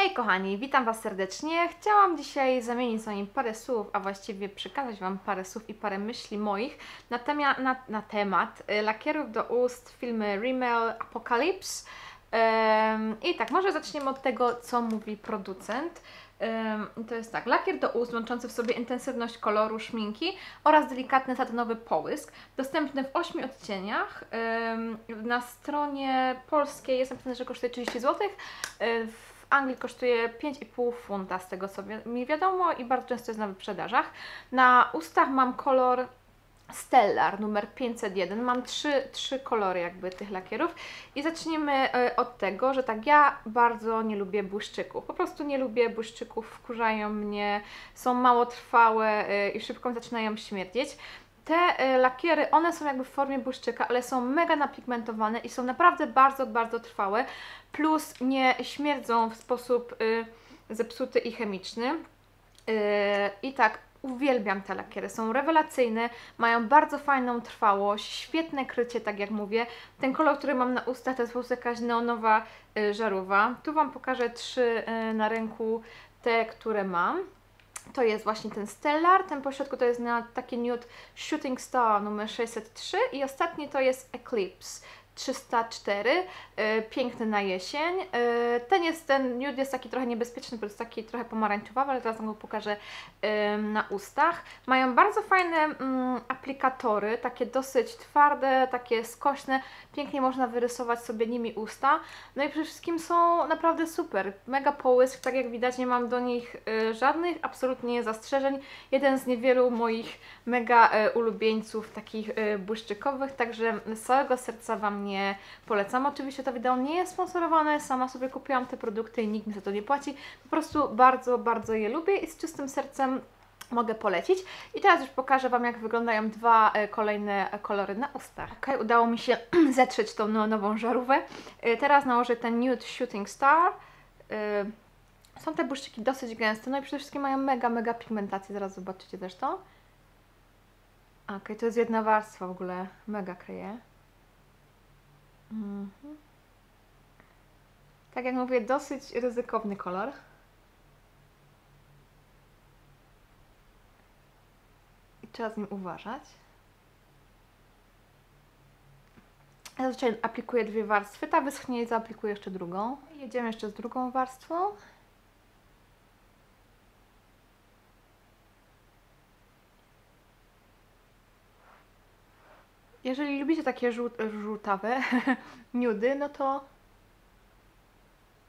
Hej kochani, witam Was serdecznie. Chciałam dzisiaj zamienić z Wami parę słów, a właściwie przekazać Wam parę słów i parę myśli moich na, temia, na, na temat y, lakierów do ust filmy Rimmel Apocalypse. I tak, może zaczniemy od tego, co mówi producent. To jest tak, lakier do ust łączący w sobie intensywność koloru szminki oraz delikatny satynowy połysk, dostępny w 8 odcieniach. Na stronie polskiej jest napisane, że kosztuje 30 zł. Anglii kosztuje 5,5 funta, z tego co mi wiadomo, i bardzo często jest na wyprzedażach. Na ustach mam kolor Stellar numer 501. Mam trzy, trzy kolory jakby tych lakierów i zaczniemy e, od tego, że tak ja bardzo nie lubię błyszczyków. Po prostu nie lubię błyszczyków, wkurzają mnie, są mało trwałe e, i szybko zaczynają śmierdzieć. Te e, lakiery, one są jakby w formie błyszczyka, ale są mega napigmentowane i są naprawdę bardzo, bardzo trwałe. Plus nie śmierdzą w sposób y, zepsuty i chemiczny. Yy, I tak, uwielbiam te lakiery. Są rewelacyjne, mają bardzo fajną trwałość, świetne krycie, tak jak mówię. Ten kolor, który mam na ustach, to jest po prostu jakaś neonowa y, żarówa. Tu Wam pokażę trzy y, na ręku, te, które mam. To jest właśnie ten Stellar, ten po środku to jest na taki nude Shooting Star numer 603 i ostatni to jest Eclipse 304, y, piękny na jesień. Y, ten jest, ten nude jest taki trochę niebezpieczny, bo jest taki trochę pomarańczowy, ale teraz Wam go pokażę y, na ustach. Mają bardzo fajne mm, aplikatory, takie dosyć twarde, takie skośne, pięknie można wyrysować sobie nimi usta. No i przede wszystkim są naprawdę super, mega połysk, tak jak widać nie mam do nich żadnych absolutnie zastrzeżeń. Jeden z niewielu moich mega ulubieńców takich błyszczykowych, także z całego serca Wam nie polecam. Oczywiście to wideo nie jest sponsorowane, sama sobie kupiłam te produkty i nikt mi za to nie płaci. Po prostu bardzo, bardzo je lubię i z czystym sercem mogę polecić. I teraz już pokażę Wam, jak wyglądają dwa e, kolejne kolory na ustach. Ok, udało mi się zetrzeć tą neonową żarówkę. E, Teraz nałożę ten Nude Shooting Star. E, Są te błyszczyki dosyć gęste, no i przede wszystkim mają mega, mega pigmentację, zaraz zobaczycie zresztą. Ok, to jest jedna warstwa w ogóle, mega kryje. Mhm. Tak jak mówię, dosyć ryzykowny kolor. I trzeba z nim uważać. Ja Zazwyczaj aplikuję dwie warstwy, ta wyschnie i zaaplikuję jeszcze drugą. Jedziemy jeszcze z drugą warstwą. Jeżeli lubicie takie żółt, żółtawe nudy, no to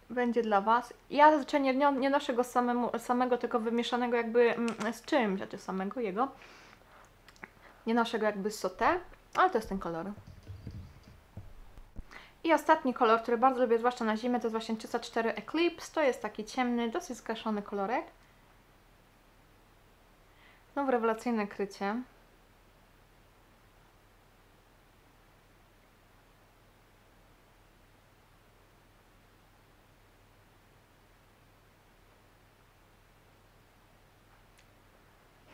będzie dla Was. Ja zazwyczaj nie, nie noszę go samemu, samego, tylko wymieszanego jakby mm, z czymś, znaczy samego jego. Nie noszę go jakby z sauté, ale to jest ten kolor. I ostatni kolor, który bardzo lubię, zwłaszcza na zimę, to jest właśnie 304 Eclipse. To jest taki ciemny, dosyć zgaszony kolorek. Znowu rewelacyjne krycie.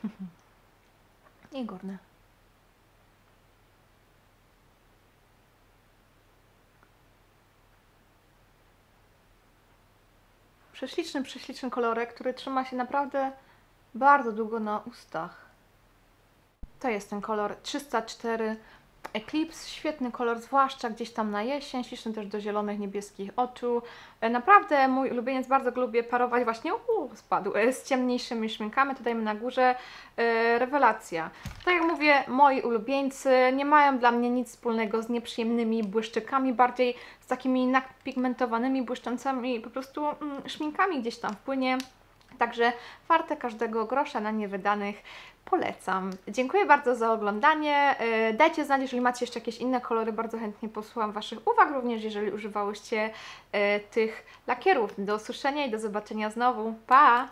I górne. Prześliczny, prześliczny kolorek, który trzyma się naprawdę bardzo długo na ustach. To jest ten kolor 304 Eclipse, świetny kolor, zwłaszcza gdzieś tam na jesień, śliczny też do zielonych, niebieskich oczu. E, Naprawdę mój ulubieniec, bardzo lubię parować właśnie, uuu, spadł, e, z ciemniejszymi szminkami, tutaj na górze, e, rewelacja. Tak jak mówię, moi ulubieńcy nie mają dla mnie nic wspólnego z nieprzyjemnymi błyszczykami, bardziej z takimi napigmentowanymi, błyszczącymi po prostu mm, szminkami gdzieś tam wpłynie. Także warte każdego grosza na nie wydanych polecam. Dziękuję bardzo za oglądanie. Yy, Dajcie znać, jeżeli macie jeszcze jakieś inne kolory, bardzo chętnie posłucham Waszych uwag, również jeżeli używałyście yy, tych lakierów. Do usłyszenia i do zobaczenia znowu. Pa!